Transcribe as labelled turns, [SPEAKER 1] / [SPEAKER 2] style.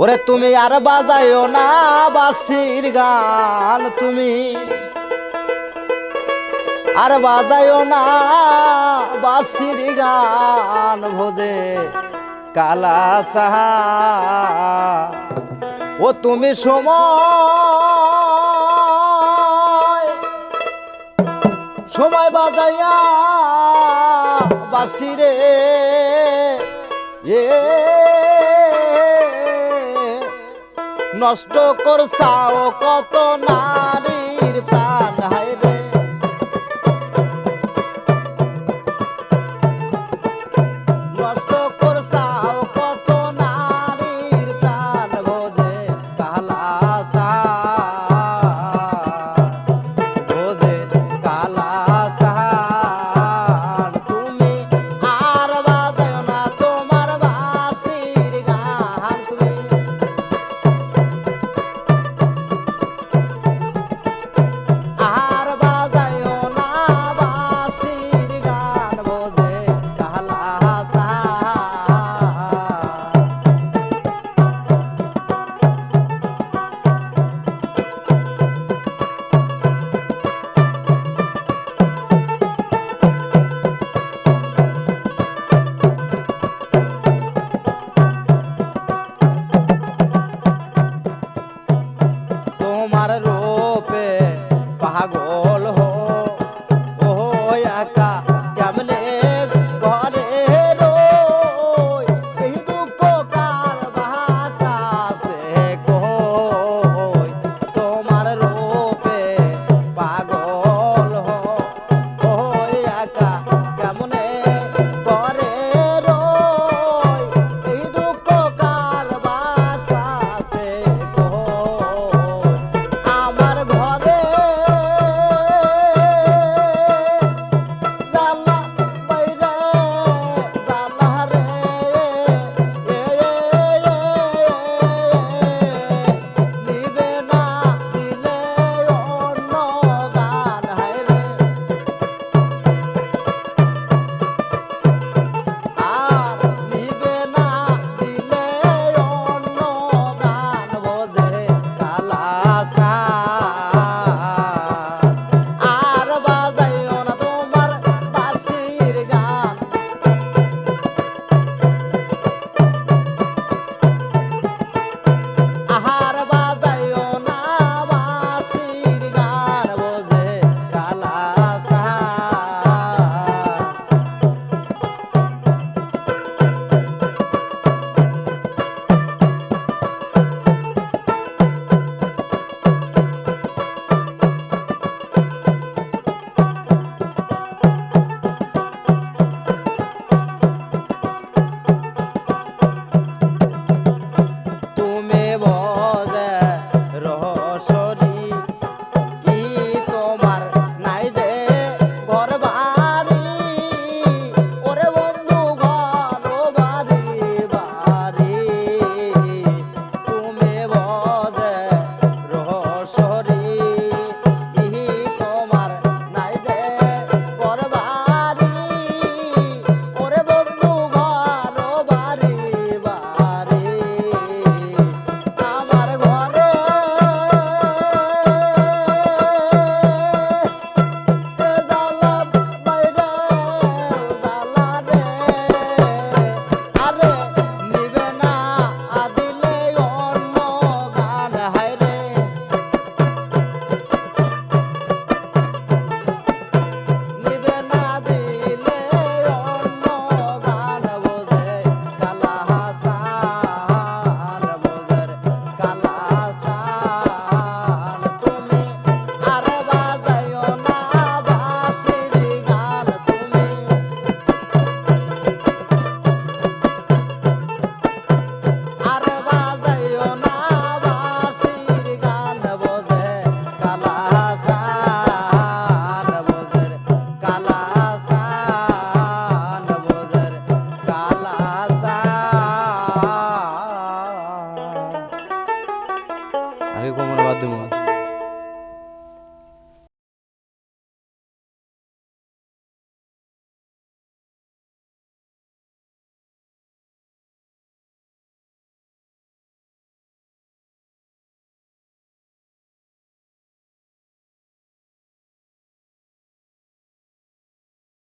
[SPEAKER 1] ওরে তুমি আর বাজাইও না বাসির গান তুমি। আর বাজাইও না বাসির গান ভোজে কালা সাহা। ও তুমি সময় সময় বাজাইয়া বাসিরে এ নষ্ট করছাও কত নারীর প্রাণ।